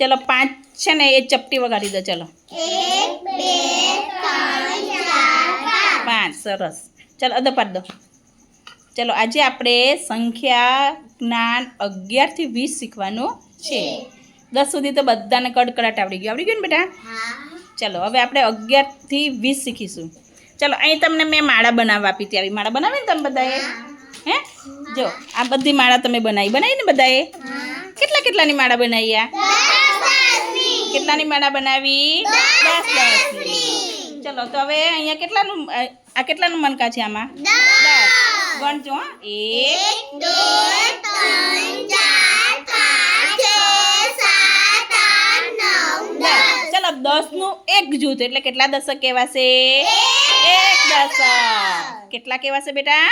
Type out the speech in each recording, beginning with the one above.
ચલો પાંચ છે ને એ ચપટી વગાડી દો ચલો. પાંચ. સરસ. ચલો અદો પાડ દો. ચલો આજે આપણે સંખ્યા જ્ઞાન અગિયારથી વીસ શીખવાનું છે. દસ સુધી તો બધાને કડકડાટ આવડી ગયું. આવડી ગયું ને બેટા? ચલો હવે આપણે અગિયારથી વીસ શીખીશું. ચલો અહીં તમને મેં માળા બનાવવા આપી હતી. આવી માળા બનાવી ને તમે બધાએ? હે. જો આ બધી માળા તમે બનાવી. બનાવી ને બધાએ? કેટલા કેટલાની માળા બનાવી આ? કેટલાની માળા બનાવી? દસ દસની. ચલો તો હવે અહીંયા કેટલાનું આ કેટલાનું મનકા છે આમાં? દસ. ગણજો હા. એક બે ત્રણ ચાર પાંચ છ સાત આઠ નવ દસ. ચલો દસનું એક જૂથ એટલે કેટલા દશક કહેવાશે એક દશક. કેટલા કહેવાશે બેટા?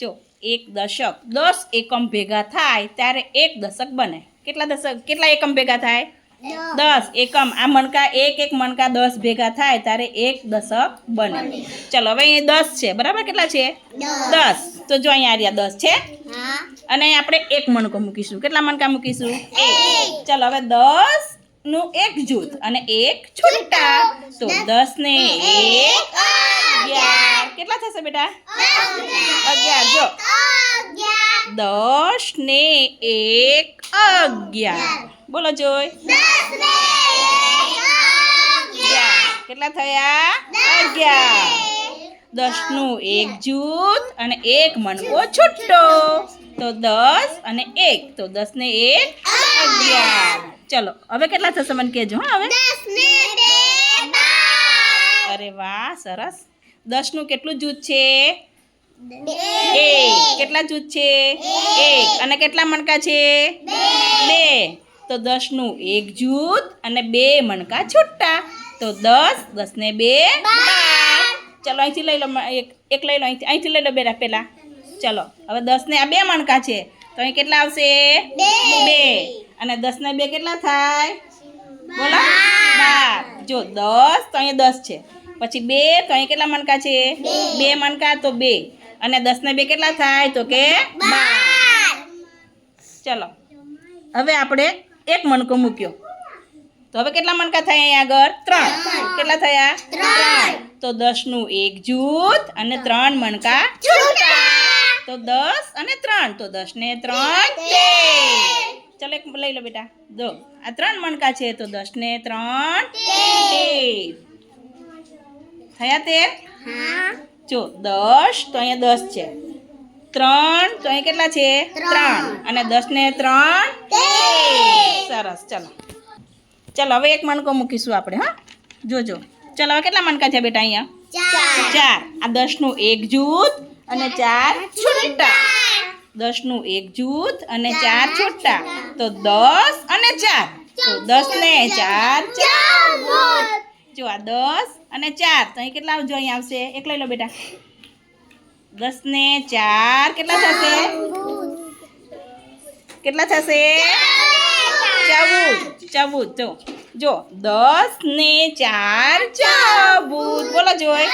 જો એક દશક. દસ એકમ ભેગા થાય ત્યારે એક દશક બને. કેટલા દશક કેટલા એકમ ભેગા થાય? દસ. એકમ. આ મણકા એક એક મણકા દસ ભેગા થાય ત્યારે એક દશક બને. ચલો હવે અહીં દસ છે. બરાબર કેટલા છે? દસ. તો જો અહીંયા આર્યા દસ છે. અને આપણે એક મણકો મૂકીશું. કેટલા મણકા મૂકીશું? ચલો હવે દસનું એક જૂથ અને એક છૂટા. તો દસ. ને એક. અગિયાર. કેટલા થશે બેટા? અગિયાર. જો. દસ ને એક અગિયાર. બોલો જોઈ કેટલા થયા? અગિયાર. દસનું એક જૂથ અને એક મણકો છૂટો. તો દસ અને એક. તો દસ ને એક અગિયાર. ચલો હવે કેટલા થશે મને કહેજો હા હવે. અરે વાહ સરસ. દસનું કેટલું જૂથ છે? એક કેટલા જૂથ છે? એક. અને કેટલા મણકા છે? બે. તો દસનું એક જૂથ અને બે મણકા છૂટા. તો દસ દસ ને બે ચલો અહીંથી લઈ લો એક એક લઈ લો અહીંથી અહીંથી લઈ લો બેરા પહેલા ચલો હવે દસ ને આ બે મણકા છે. તો અહીં કેટલા આવશે? બે. અને દસ ને બે કેટલા થાય? બોલો. બાર. જો દસ તો અહીંયા દસ છે. પછી બે તો અહીં કેટલા મણકા છે? બે. મણકા તો બે. અને દસ ને બે કેટલા થાય? તો કે બાર. ચલો. હવે આપણે એક મણકો મૂક્યો. તો હવે કેટલા મણકા થયા અહીંયા આગળ? ત્રણ. કેટલા થયા? ત્રણ. તો દસનું એક જૂથ અને ત્રણ મણકા તો દસ અને ત્રણ. તો દસ ને ત્રણ તેર ચલો એક લઈ લો બેટા. દો. આ ત્રણ મણકા છે તો દસ ને ત્રણ તેર થયા તે? જો દસ તો અહીંયા દસ છે. ત્રણ તો અહીંયા કેટલા છે? ત્રણ. અને દસ ને ત્રણ? સરસ ચલો. ચલો હવે એક મણકો મૂકીશું આપણે હા? જોજો. ચલો હવે કેટલા મણકા છે બેટા અહીંયા? ચાર. આ દસનું એક જૂથ અને ચાર છૂટા. દસનું એક જૂથ અને ચાર છૂટા. તો દસ અને ચાર. તો દસ ને ચાર. ચાર જો આ દસ અને ચાર. તો અહીં કેટલા જો અહીં આવશે? એક લઈ લો બેટા. દસ ને ચાર કેટલા થશે? કેટલા થશે? ચૌદ. ચૌદ. જો. જો. દસ ને ચાર. ચૌદ. બોલો જોઈ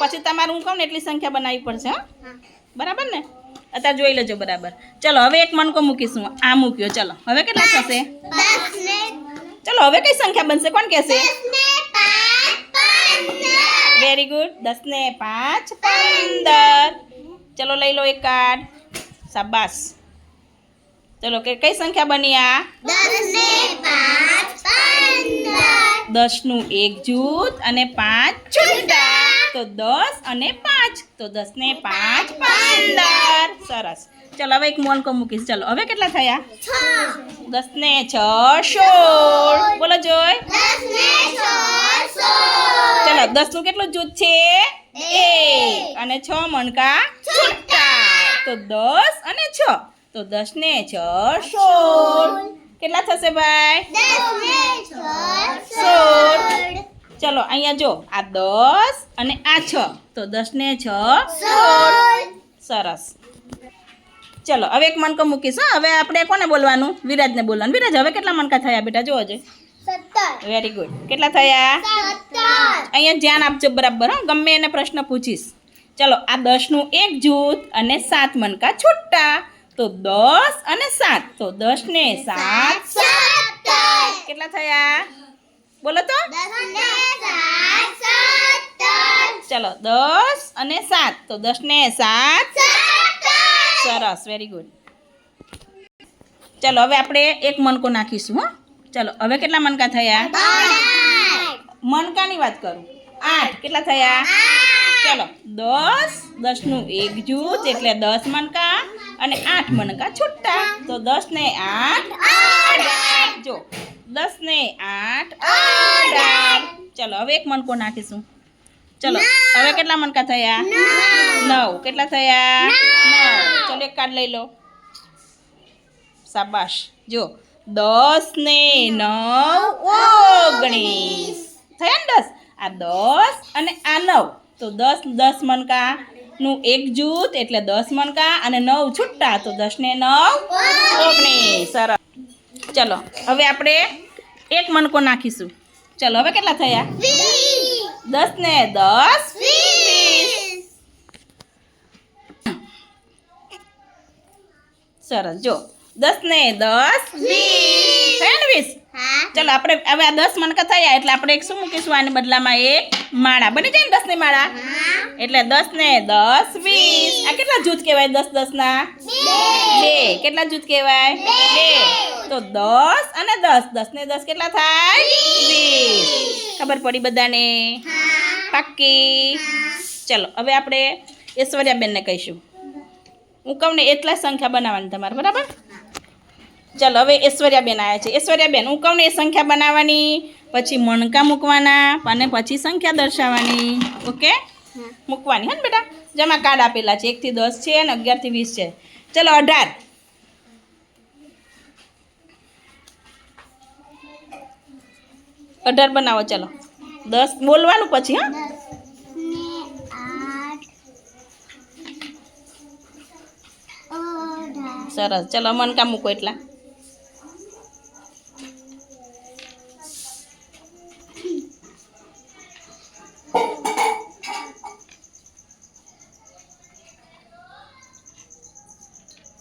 પછી તમારે હું કહું ને એટલી સંખ્યા બનાવવી પડશે બરાબર ને? અત્યારે જોઈ લેજો બરાબર. ચલો, હવે એક મણકો મૂકીશું. આ મૂક્યો. ચલો. હવે કેટલા થશે? ચલો હવે કઈ સંખ્યા બનશે કોણ કહેશે વેરી ગુડ દસ ને પાંચ પંદર ચલો લઈ લો એક કાર્ડ શાબાશ ચલો કે કઈ સંખ્યા બની આ દસનું એક જૂથ અને પાંચ છૂટા તો દસ અને પાંચ તો દસ ને પાંચ પંદર સરસ ચલો હવે એક મોનકો મૂકીશ. ચાલો હવે કેટલા થયા? દસ ને છ સોળ. બોલો જોય. ચલો દસનું કેટલું જૂથ છે? એક. અને છ મણકા તો દસ અને છ. તો દસ ને છ સોળ. કેટલા થશે ભાઈ? સોળ. ચલો અહીંયા જો આ દસ અને આ છ. તો દસ ને છ સોળ. સરસ. ચલો હવે એક મણકો મૂકીશ હા? હવે આપણે કોને બોલવાનું? વિરાજને બોલવાનું. વિરાજ હવે કેટલા મણકા થયા બેટા? જોવો જો વેરી ગુડ કેટલા થયા? અહીંયા ધ્યાન આપજો બરાબર હો? ગમે એને પ્રશ્ન પૂછીશ. ચલો આ દસનું એક જૂથ અને સાત મણકા છૂટા. તો દસ અને સાત. તો દસ ને સાત કેટલા થયા? બોલો તો. ચલો દસ અને સાત. તો દસ ને સાત. સરસ વેરી ગુડ ચાલો હવે આપણે એક મણકો નાખીશું હો. ચલો હવે કેટલા મણકા થયા? મનકાની મણકાની વાત કરું. આઠ. કેટલા થયા? ચલો દસ. દસનું એક જૂથ એટલે દસ મણકા અને આઠ મણકા છૂટા. તો દસ ને આઠ. આઠ. જો દસ ને આઠ. ચાલો હવે એક મણકો નાખીશું. ચલો હવે કેટલા મણકા થયા? નવ. કેટલા થયા? નવ. ચલો એક કાર્ડ લઈ લો. શાબાશ. જો દસ ને નવ. ઓગણીસ થયા ને દસ? આ દસ અને આ નવ. તો દસ દસ મણકા નું એક જૂથ એટલે દસ મણકા અને નવ છૂટા. તો દસ ને નવ. ઓગણીસ સરસ. ચલો હવે આપણે એક મણકો નાખીશું. ચલો હવે કેટલા થયા? દસ ને દસ વીસ સરસ. જો દસ ને દસ. હા ચલો આપણે હવે આ દસ મણકા થયા એટલે આપણે એક શું મૂકીશું? આની બદલામાં એક માળા. બની જાય ને દસની માળા? એટલે દસ ને દસ વીસ. આ કેટલા જૂથ કહેવાય દસ દસ ના? બે. કેટલા જૂથ કહેવાય? બે. તો દસ અને દસ. દસ ને દસ કેટલા થાય? વીસ. ખબર પડી બધાને? પાક્કી? ચલો હવે આપણે ઐશ્વર્યાબેનને કહીશું. હું કહું ને એટલા સંખ્યા બનાવવાની તમારે બરાબર? ચાલો હવે ઐશ્વર્યાબેન આવ્યા છે. ઐશ્વર્યાબેન હું કહું ને એ સંખ્યા બનાવવાની પછી મણકા મૂકવાના અને પછી સંખ્યા દર્શાવવાની ઓકે? મૂકવાની હે ને બેટા જેમાં કાર્ડ આપેલા છે એકથી દસ છે અને અગિયારથી વીસ છે. ચલો અઢાર. અઢાર બનાવો ચલો. દસ બોલવાનું પછી હા દસ ને આઠ અઢાર સરસ. ચલો મનકા મૂકો એટલા.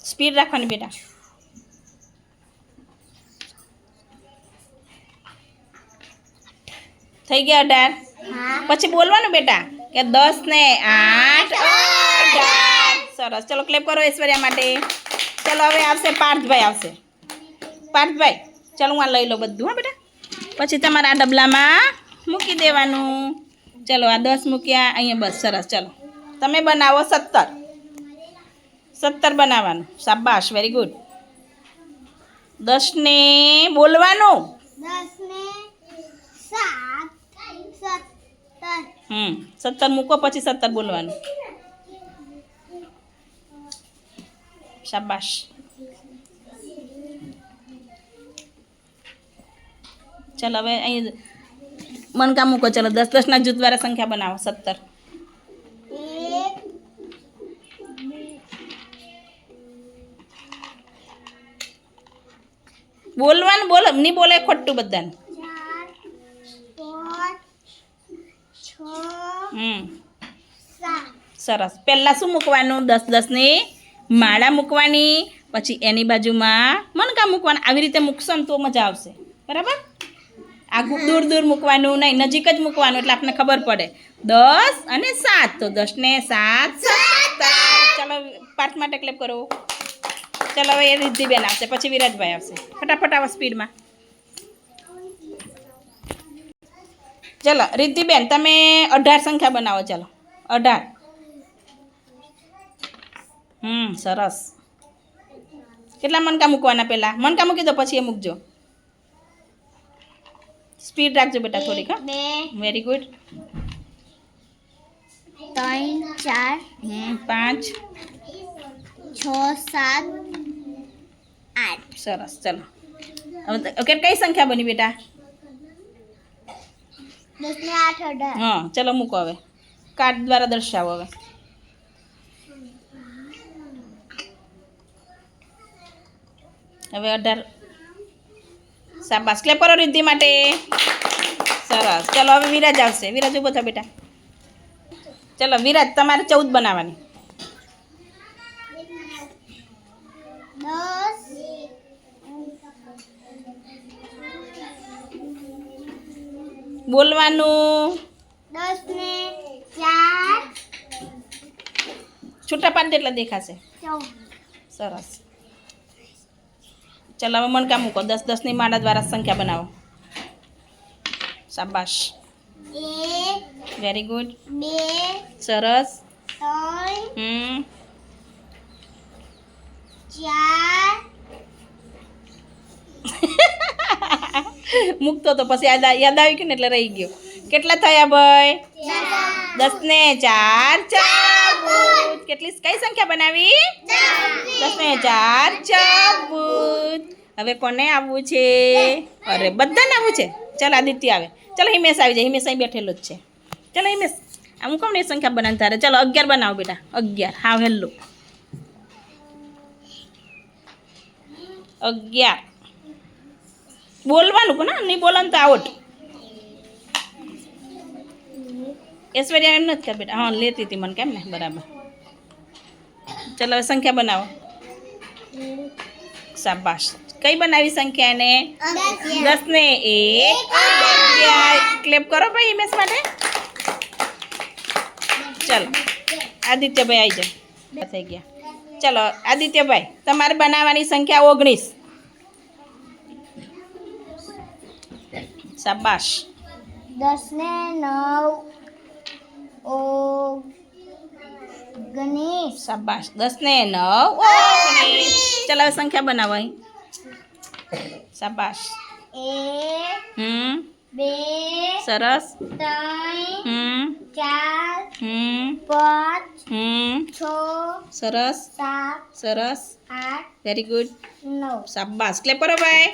સ્પીડ રાખવાની બેટા. થઈ ગયા અઢાર? પછી બોલવાનું બેટા? કે દસ ને આઠ સરસ. ચલો ક્લેપ કરો ઐશ્વર્યા માટે. ચલો હવે આવશે પાર્થભાઈ આવશે. પાર્થભાઈ ચાલો હું આ લઈ લો બધું હા બેટા. પછી તમારા આ ડબલામાં મૂકી દેવાનું. ચાલો આ દસ મૂક્યા અહીંયા બસ સરસ ચાલો. તમે બનાવો સત્તર. સત્તર બનાવવાનું. શાબાશ વેરી ગુડ દસને બોલવાનું. દસ ને સાત હમ સત્તર મૂકો પછી સત્તર બોલવાનું. શાબાશ ચલો હવે અહીં મનકા મૂકો. ચલો દસ દસના જૂથ દ્વારા સંખ્યા બનાવો સત્તર. બોલવાનું બોલો નહીં બોલે ખોટું બધાને. હમ. સરસ. પહેલાં શું મૂકવાનું? દસ દસની માળા મૂકવાની પછી એની બાજુમાં મણકા મૂકવાના. આવી રીતે મૂકશો ને તો મજા આવશે. બરાબર? આગું દૂર દૂર મૂકવાનું નહીં નજીક જ મૂકવાનું એટલે આપણને ખબર પડે. દસ અને સાત. તો દસ ને સાત ચાલો પાર્થ માટે ક્લેપ કરો. ચાલો હવે એ રિદ્ધિબેન આવશે પછી વિરાજભાઈ આવશે. ફટાફટ આવો સ્પીડમાં. ચલો રિદ્ધિબેન તમે અઢાર સંખ્યા બનાવો ચાલો. અઢાર. હમ સરસ કેટલા મણકા મૂકવાના પહેલાં મણકા મૂકી દો પછી એ મૂકજો. સ્પીડ રાખજો બેટા થોડીક હા. બે વેરી ગુડ ત્રણ ચાર હમ પાંચ. છ સાત આઠ. સરસ ચલો. હવે તો- ઓકે કઈ સંખ્યા બની બેટા? દસ ને આઠ અઢાર. હા ચલો મૂકો હવે. કાર્ડ દ્વારા દર્શાવો હવે. હવે અઢાર. શાબાશ. ક્લેપ કરો રિદ્ધિ માટે. સરસ. ચલો હવે વિરાજ આવશે. વિરાજ ઊભો થા બેટા. ચલો વિરાજ તમારે ચૌદ બનાવવાની. બોલવાનું. દસ ને છૂટા પાંચ જેટલા દેખાશે. સરસ. ચાલો હવે મણકા મૂકો. દસ દસની માળા દ્વારા સંખ્યા બનાવો. શાબાશ. વેરી ગુડ સરસ. મૂકતો તો પછી યાદ યાદ આવી ગયું ને એટલે રહી ગયો. કેટલા થયા ભાઈ? દસ ને ચાર ચાર. ચાબૂત. કેટલી કઈ સંખ્યા બનાવી? દસ ને ચાર. ચાબૂત. હવે કોને આવવું છે? અરે, બધાને આવવું છે. ચાલ આદિત્ય આવે. ચાલો હિમેશ આવી જાય. હિમેશ અહીં બેઠેલો જ છે. ચાલો હિમેશ. આમ કહું એ સંખ્યા બનાવી તારે? ચાલો અગિયાર બનાવો બેટા. અગિયાર. હા હેલો અગિયાર. બોલવાનું કોને નહીં બોલવાનું તો આઉટ ઐશ્વર્યા એમ નથી કર બેટા હા, લેતી હતી મને કેમ ને? બરાબર. ચાલો, હવે સંખ્યા બનાવો. શાબાશ. કઈ બનાવી સંખ્યા એને? દસ ને એક. ક્લેપ કરો ભાઈ ઇમેજ માટે. ચાલો. આદિત્યભાઈ આવી જાઓ થઈ ગયા. ચાલો, આદિત્યભાઈ, તમારે બનાવવાની સંખ્યા ઓગણીસ. શાબાશ. દસ ને નવ. ઓગણીસ શાબાશ. દસ ને નવ. ચાલો હવે સંખ્યા બનાવો અહીં શાબાશ. એક હમ. બે સરસ. ત્રણ હમ. ચાર હમ. પાંચ હમ. છ સરસ. સાત સરસ. આઠ વેરી ગુડ નવ. શાબાશ. ક્લેપરો ભાઈ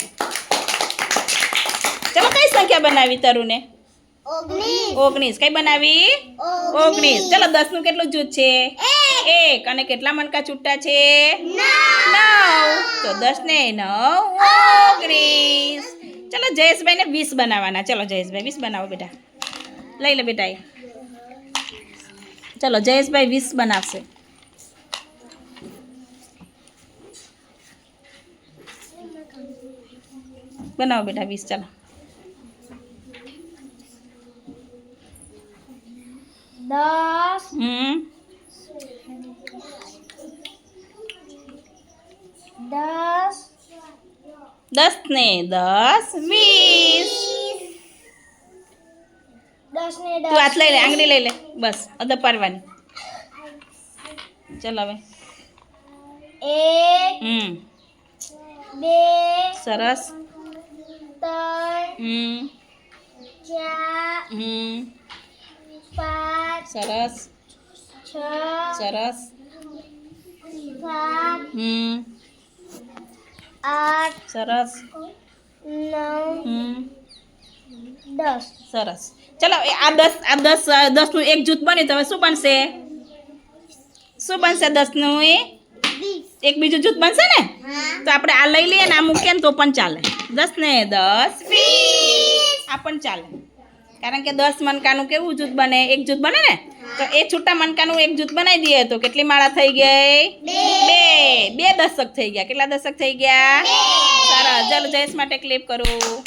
ચલો કઈ સંખ્યા બનાવી તરુને? ઓગણીસ. કઈ બનાવી? ઓગણીસ. ચલો દસનું કેટલું જૂથ છે? એક. અને કેટલા મણકા છૂટા છે? નવ. તો દસ ને નવ. ઓગણીસ. ચલો જયેશભાઈ ને વીસ બનાવવાના. ચલો જયેશભાઈ વીસ બનાવો બેટા. લઈ લે બેટા એ. ચલો જયેશભાઈ વીસ બનાવશે. બનાવો બેટા વીસ ચાલો. દસ. હમ. દસ. દસ ને દસ. વીસ. દસ ને તું હાથ લઈ લે આંગળી લઈ લે. બસ અધ પાડવાની. ચાલ હવે. એક. હમ. બે. સરસ. ત્રણ. હમ. ચાર. હમ. પાંચ સરસ. સરસ. હમ. સરસ. સરસ. ચલો આ દસ આ દસ દસનું એક જૂથ બન્યું. તો હવે શું બનશે? શું બનશે દસનું એ? એક બીજું જૂથ બનશે ને? તો આપણે આ લઈ લઈએ ને આ મૂકીએ ને તો પણ ચાલે. દસ ને દસ. આ પણ ચાલે. કારણ કે દસ મણકાનું કેવું જૂથ બને? એક જૂથ બને ને? તો એ છૂટા મણકાનું એક જૂથ બનાવી દઈએ તો કેટલી માળા થઈ ગઈ? બે. બે. દશક થઈ ગયા. કેટલા દશક થઈ ગયા? સરસ ચાલો જયેશ માટે ક્લિપ કરું.